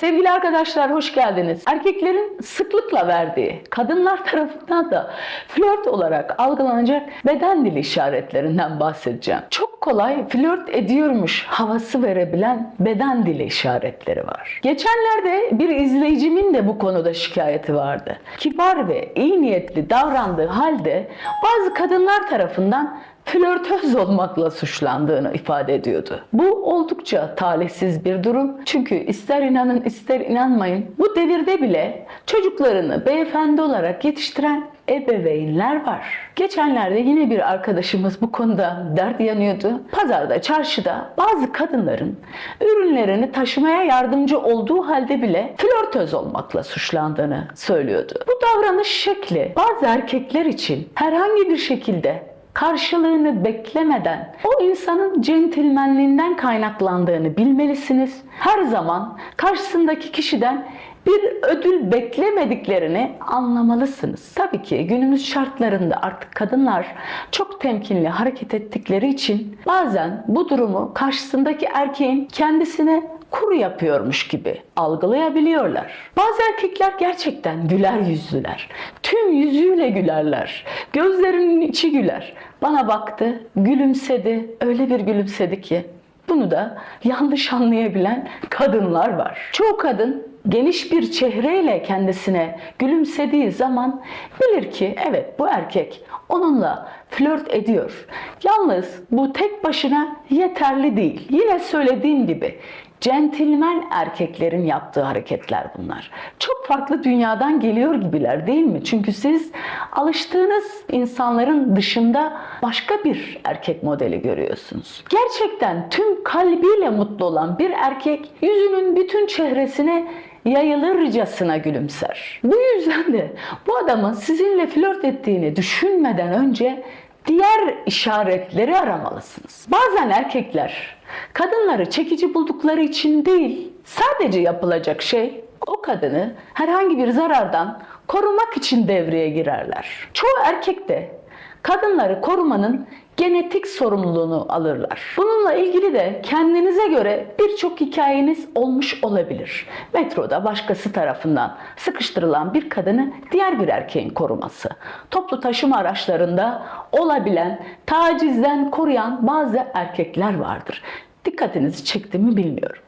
Sevgili arkadaşlar hoş geldiniz. Erkeklerin sıklıkla verdiği, kadınlar tarafından da flört olarak algılanacak beden dili işaretlerinden bahsedeceğim. Çok kolay flört ediyormuş havası verebilen beden dili işaretleri var. Geçenlerde bir izleyicimin de bu konuda şikayeti vardı. Kibar ve iyi niyetli davrandığı halde bazı kadınlar tarafından flörtöz olmakla suçlandığını ifade ediyordu. Bu oldukça talihsiz bir durum. Çünkü ister inanın ister inanmayın bu devirde bile çocuklarını beyefendi olarak yetiştiren ebeveynler var. Geçenlerde yine bir arkadaşımız bu konuda dert yanıyordu. Pazarda, çarşıda bazı kadınların ürünlerini taşımaya yardımcı olduğu halde bile flörtöz olmakla suçlandığını söylüyordu. Bu davranış şekli bazı erkekler için herhangi bir şekilde karşılığını beklemeden o insanın centilmenliğinden kaynaklandığını bilmelisiniz. Her zaman karşısındaki kişiden bir ödül beklemediklerini anlamalısınız. Tabii ki günümüz şartlarında artık kadınlar çok temkinli hareket ettikleri için bazen bu durumu karşısındaki erkeğin kendisine kuru yapıyormuş gibi algılayabiliyorlar. Bazı erkekler gerçekten güler yüzlüler. Tüm yüzüyle gülerler. Gözlerinin içi güler. Bana baktı, gülümsedi. Öyle bir gülümsedi ki bunu da yanlış anlayabilen kadınlar var. Çoğu kadın geniş bir çehreyle kendisine gülümsediği zaman bilir ki evet bu erkek onunla flört ediyor. Yalnız bu tek başına yeterli değil. Yine söylediğim gibi centilmen erkeklerin yaptığı hareketler bunlar. Çok farklı dünyadan geliyor gibiler değil mi? Çünkü siz alıştığınız insanların dışında başka bir erkek modeli görüyorsunuz. Gerçekten tüm kalbiyle mutlu olan bir erkek yüzünün bütün çehresine yayılırcasına gülümser. Bu yüzden de bu adamın sizinle flört ettiğini düşünmeden önce diğer işaretleri aramalısınız. Bazen erkekler kadınları çekici buldukları için değil, sadece yapılacak şey o kadını herhangi bir zarardan korumak için devreye girerler. Çoğu erkek de kadınları korumanın genetik sorumluluğunu alırlar. Bununla ilgili de kendinize göre birçok hikayeniz olmuş olabilir. Metroda başkası tarafından sıkıştırılan bir kadını diğer bir erkeğin koruması. Toplu taşıma araçlarında olabilen, tacizden koruyan bazı erkekler vardır. Dikkatinizi çekti mi bilmiyorum.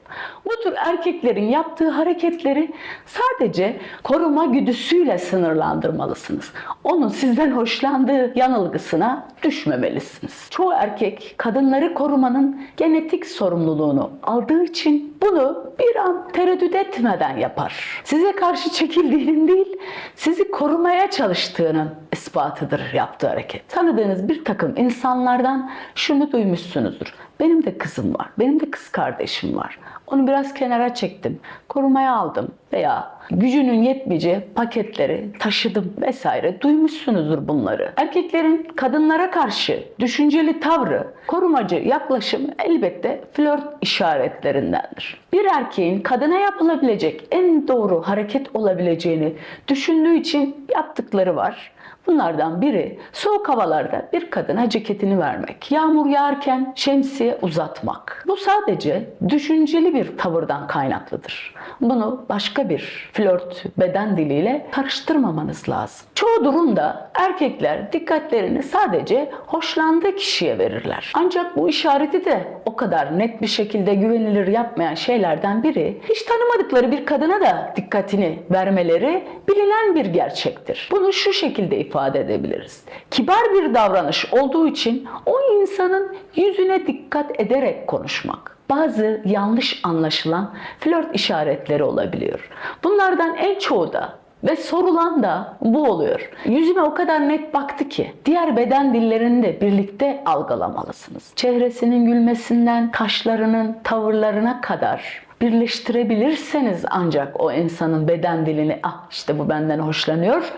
Bu tür erkeklerin yaptığı hareketleri sadece koruma güdüsüyle sınırlandırmalısınız. Onun sizden hoşlandığı yanılgısına düşmemelisiniz. Çoğu erkek kadınları korumanın genetik sorumluluğunu aldığı için bunu bir an tereddüt etmeden yapar. Size karşı çekildiğinin değil, sizi korumaya çalıştığının ispatıdır yaptığı hareket. Tanıdığınız bir takım insanlardan şunu duymuşsunuzdur. Benim de kızım var, benim de kız kardeşim var. Onu biraz kenara çektim, korumaya aldım veya gücünün yetmeyeceği paketleri taşıdım vesaire duymuşsunuzdur bunları. Erkeklerin kadınlara karşı düşünceli tavrı, korumacı yaklaşım elbette flört işaretlerindendir. Bir erkeğin kadına yapılabilecek en doğru hareket olabileceğini düşündüğü için yaptıkları var. Bunlardan biri soğuk havalarda bir kadına ceketini vermek. Yağmur yağarken şemsiye uzatmak. Bu sadece düşünceli bir tavırdan kaynaklıdır. Bunu başka bir flört beden diliyle karıştırmamanız lazım. Çoğu durumda erkekler dikkatlerini sadece hoşlandığı kişiye verirler. Ancak bu işareti de o kadar net bir şekilde güvenilir yapmayan şeylerden biri hiç tanımadıkları bir kadına da dikkatini vermeleri bilinen bir gerçektir. Bunu şu şekilde ifade edebiliriz. Kibar bir davranış olduğu için o insanın yüzüne dikkat ederek konuşmak bazı yanlış anlaşılan flört işaretleri olabiliyor. Bunlardan en çoğu da ve sorulan da bu oluyor. Yüzüme o kadar net baktı ki diğer beden dillerini de birlikte algılamalısınız. Çehresinin gülmesinden kaşlarının tavırlarına kadar birleştirebilirseniz ancak o insanın beden dilini ah işte bu benden hoşlanıyor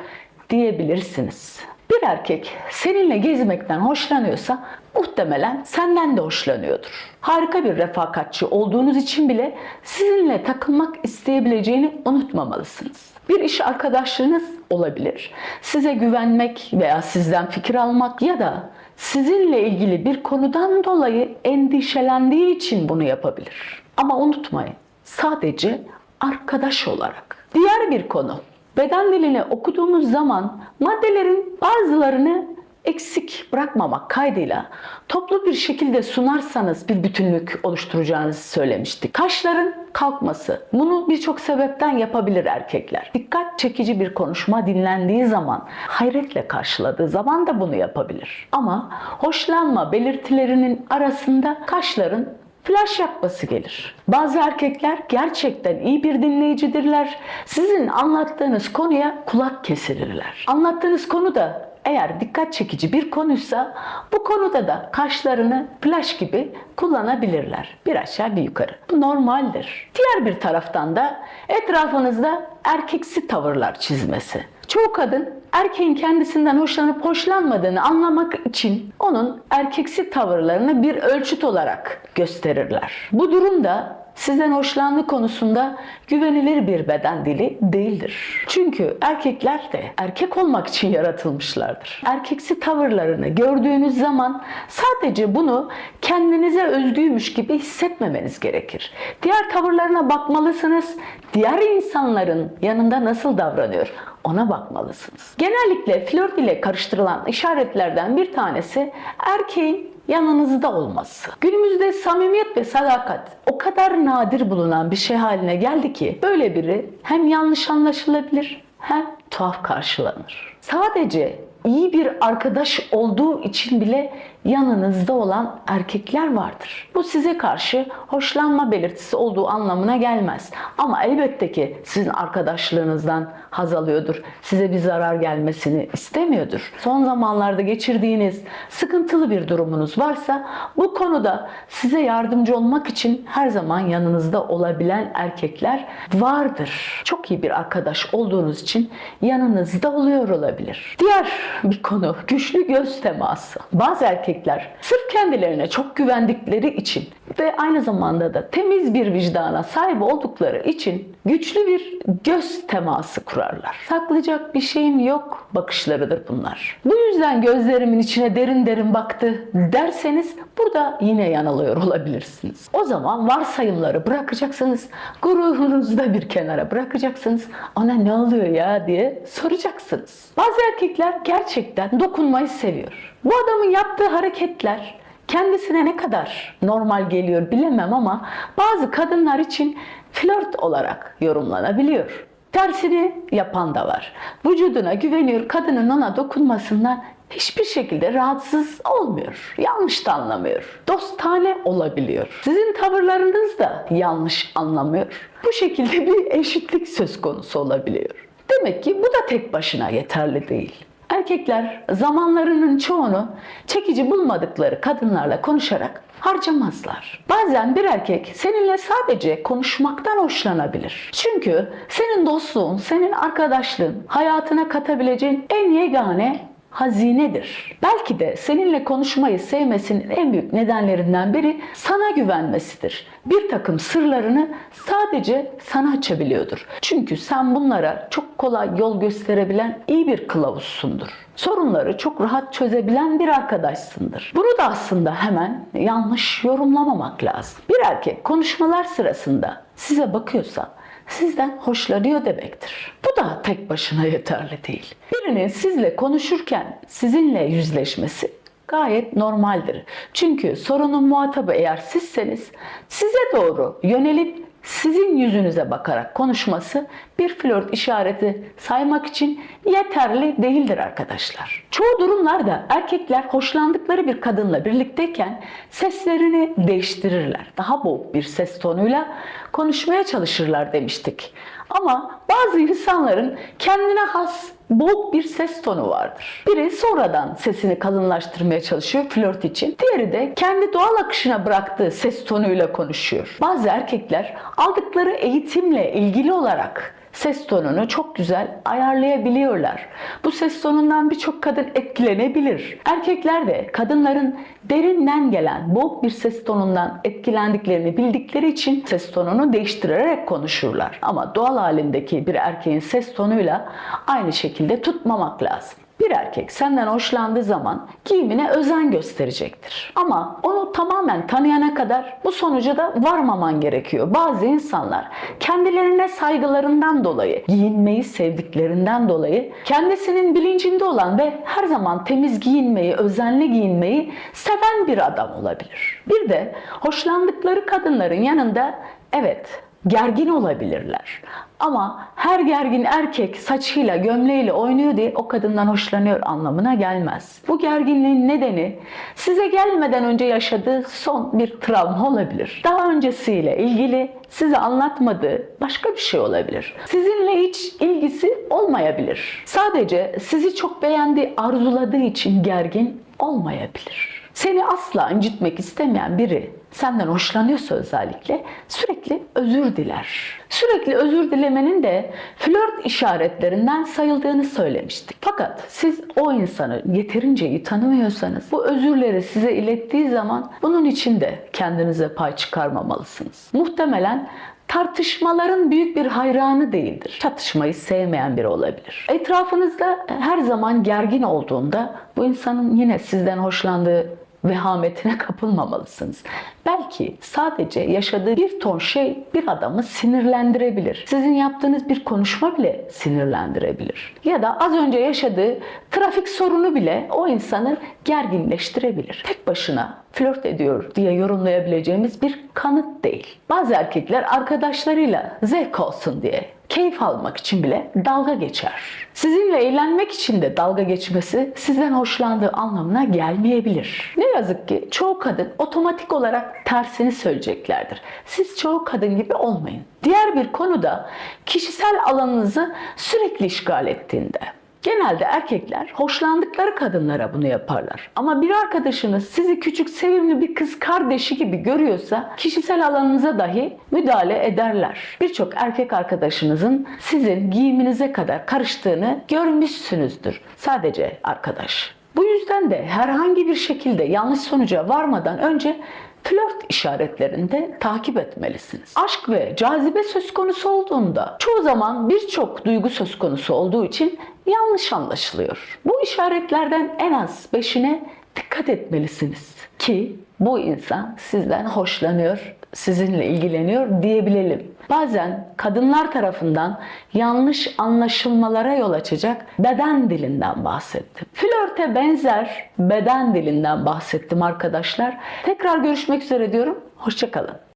diyebilirsiniz. Bir erkek seninle gezmekten hoşlanıyorsa muhtemelen senden de hoşlanıyordur. Harika bir refakatçi olduğunuz için bile sizinle takılmak isteyebileceğini unutmamalısınız. Bir iş arkadaşlığınız olabilir. Size güvenmek veya sizden fikir almak ya da sizinle ilgili bir konudan dolayı endişelendiği için bunu yapabilir. Ama unutmayın, sadece arkadaş olarak. Diğer bir konu. Beden dilini okuduğumuz zaman maddelerin bazılarını eksik bırakmamak kaydıyla toplu bir şekilde sunarsanız bir bütünlük oluşturacağınızı söylemiştik. Kaşların kalkması. Bunu birçok sebepten yapabilir erkekler. Dikkat çekici bir konuşma dinlendiği zaman, hayretle karşıladığı zaman da bunu yapabilir. Ama hoşlanma belirtilerinin arasında kaşların flash yapması gelir. Bazı erkekler gerçekten iyi bir dinleyicidirler. Sizin anlattığınız konuya kulak kesilirler. Anlattığınız konu da eğer dikkat çekici bir konuysa bu konuda da kaşlarını flash gibi kullanabilirler. Bir aşağı bir yukarı. Bu normaldir. Diğer bir taraftan da etrafınızda erkeksi tavırlar çizmesi. Çoğu kadın erkeğin kendisinden hoşlanıp hoşlanmadığını anlamak için onun erkeksi tavırlarını bir ölçüt olarak gösterirler. Bu durumda sizden hoşlandığı konusunda güvenilir bir beden dili değildir. Çünkü erkekler de erkek olmak için yaratılmışlardır. Erkeksi tavırlarını gördüğünüz zaman sadece bunu kendinize özgüymüş gibi hissetmemeniz gerekir. Diğer tavırlarına bakmalısınız. Diğer insanların yanında nasıl davranıyor? ona bakmalısınız. Genellikle flört ile karıştırılan işaretlerden bir tanesi erkeğin yanınızda olması. Günümüzde samimiyet ve sadakat o kadar nadir bulunan bir şey haline geldi ki böyle biri hem yanlış anlaşılabilir hem tuhaf karşılanır. Sadece iyi bir arkadaş olduğu için bile yanınızda olan erkekler vardır. Bu size karşı hoşlanma belirtisi olduğu anlamına gelmez. Ama elbette ki sizin arkadaşlığınızdan haz alıyordur. Size bir zarar gelmesini istemiyordur. Son zamanlarda geçirdiğiniz sıkıntılı bir durumunuz varsa bu konuda size yardımcı olmak için her zaman yanınızda olabilen erkekler vardır. Çok iyi bir arkadaş olduğunuz için yanınızda oluyor olabilir. Diğer bir konu güçlü göz teması. Bazı erkekler sırf kendilerine çok güvendikleri için ve aynı zamanda da temiz bir vicdana sahip oldukları için güçlü bir göz teması kurarlar. Saklayacak bir şeyim yok bakışlarıdır bunlar. Bu yüzden gözlerimin içine derin derin baktı derseniz burada yine yanılıyor olabilirsiniz. O zaman varsayımları bırakacaksınız. Gururunuzu da bir kenara bırakacaksınız. Ona ne oluyor ya diye soracaksınız. Bazı erkekler gerçekten dokunmayı seviyor. Bu adamın yaptığı hareketler kendisine ne kadar normal geliyor bilemem ama bazı kadınlar için flört olarak yorumlanabiliyor. Tersini yapan da var. Vücuduna güveniyor, kadının ona dokunmasından hiçbir şekilde rahatsız olmuyor. Yanlış da anlamıyor. Dostane olabiliyor. Sizin tavırlarınız da yanlış anlamıyor. Bu şekilde bir eşitlik söz konusu olabiliyor. Demek ki bu da tek başına yeterli değil. Erkekler zamanlarının çoğunu çekici bulmadıkları kadınlarla konuşarak harcamazlar. Bazen bir erkek seninle sadece konuşmaktan hoşlanabilir. Çünkü senin dostluğun, senin arkadaşlığın hayatına katabileceğin en yegane hazinedir. Belki de seninle konuşmayı sevmesinin en büyük nedenlerinden biri sana güvenmesidir. Bir takım sırlarını sadece sana açabiliyordur. Çünkü sen bunlara çok kolay yol gösterebilen iyi bir kılavuzsundur. Sorunları çok rahat çözebilen bir arkadaşsındır. Bunu da aslında hemen yanlış yorumlamamak lazım. Bir erkek konuşmalar sırasında size bakıyorsa sizden hoşlanıyor demektir. Bu da tek başına yeterli değil. Birinin sizle konuşurken sizinle yüzleşmesi gayet normaldir. Çünkü sorunun muhatabı eğer sizseniz size doğru yönelip sizin yüzünüze bakarak konuşması bir flört işareti saymak için yeterli değildir arkadaşlar. Çoğu durumlarda erkekler hoşlandıkları bir kadınla birlikteyken seslerini değiştirirler. Daha boğuk bir ses tonuyla konuşmaya çalışırlar demiştik. Ama bazı insanların kendine has boğuk bir ses tonu vardır. Biri sonradan sesini kalınlaştırmaya çalışıyor flört için. Diğeri de kendi doğal akışına bıraktığı ses tonuyla konuşuyor. Bazı erkekler aldıkları eğitimle ilgili olarak ses tonunu çok güzel ayarlayabiliyorlar. Bu ses tonundan birçok kadın etkilenebilir. Erkekler de kadınların derinden gelen boğuk bir ses tonundan etkilendiklerini bildikleri için ses tonunu değiştirerek konuşurlar. Ama doğal halindeki bir erkeğin ses tonuyla aynı şekilde tutmamak lazım. Bir erkek senden hoşlandığı zaman giyimine özen gösterecektir. Ama onu tamamen tanıyana kadar bu sonuca da varmaman gerekiyor. Bazı insanlar kendilerine saygılarından dolayı, giyinmeyi sevdiklerinden dolayı kendisinin bilincinde olan ve her zaman temiz giyinmeyi, özenli giyinmeyi seven bir adam olabilir. Bir de hoşlandıkları kadınların yanında evet gergin olabilirler. Ama her gergin erkek saçıyla, gömleğiyle oynuyor diye o kadından hoşlanıyor anlamına gelmez. Bu gerginliğin nedeni size gelmeden önce yaşadığı son bir travma olabilir. Daha öncesiyle ilgili size anlatmadığı başka bir şey olabilir. Sizinle hiç ilgisi olmayabilir. Sadece sizi çok beğendiği, arzuladığı için gergin olmayabilir. Seni asla incitmek istemeyen biri senden hoşlanıyorsa özellikle sürekli özür diler. Sürekli özür dilemenin de flört işaretlerinden sayıldığını söylemiştik. Fakat siz o insanı yeterince iyi tanımıyorsanız bu özürleri size ilettiği zaman bunun için de kendinize pay çıkarmamalısınız. Muhtemelen tartışmaların büyük bir hayranı değildir. Çatışmayı sevmeyen biri olabilir. Etrafınızda her zaman gergin olduğunda bu insanın yine sizden hoşlandığı vehametine kapılmamalısınız. Belki sadece yaşadığı bir ton şey bir adamı sinirlendirebilir. Sizin yaptığınız bir konuşma bile sinirlendirebilir. Ya da az önce yaşadığı trafik sorunu bile o insanı gerginleştirebilir. Tek başına flört ediyor diye yorumlayabileceğimiz bir kanıt değil. Bazı erkekler arkadaşlarıyla zevk olsun diye keyif almak için bile dalga geçer. Sizinle eğlenmek için de dalga geçmesi sizden hoşlandığı anlamına gelmeyebilir. Ne yazık ki çoğu kadın otomatik olarak tersini söyleyeceklerdir. Siz çoğu kadın gibi olmayın. Diğer bir konu da kişisel alanınızı sürekli işgal ettiğinde. Genelde erkekler hoşlandıkları kadınlara bunu yaparlar. Ama bir arkadaşınız sizi küçük sevimli bir kız kardeşi gibi görüyorsa kişisel alanınıza dahi müdahale ederler. Birçok erkek arkadaşınızın sizin giyiminize kadar karıştığını görmüşsünüzdür. Sadece arkadaş. Bu yüzden de herhangi bir şekilde yanlış sonuca varmadan önce flört işaretlerinde takip etmelisiniz. Aşk ve cazibe söz konusu olduğunda çoğu zaman birçok duygu söz konusu olduğu için yanlış anlaşılıyor. Bu işaretlerden en az beşine dikkat etmelisiniz ki bu insan sizden hoşlanıyor, sizinle ilgileniyor diyebilelim. Bazen kadınlar tarafından yanlış anlaşılmalara yol açacak beden dilinden bahsettim. Flörte benzer beden dilinden bahsettim arkadaşlar. Tekrar görüşmek üzere diyorum. Hoşçakalın.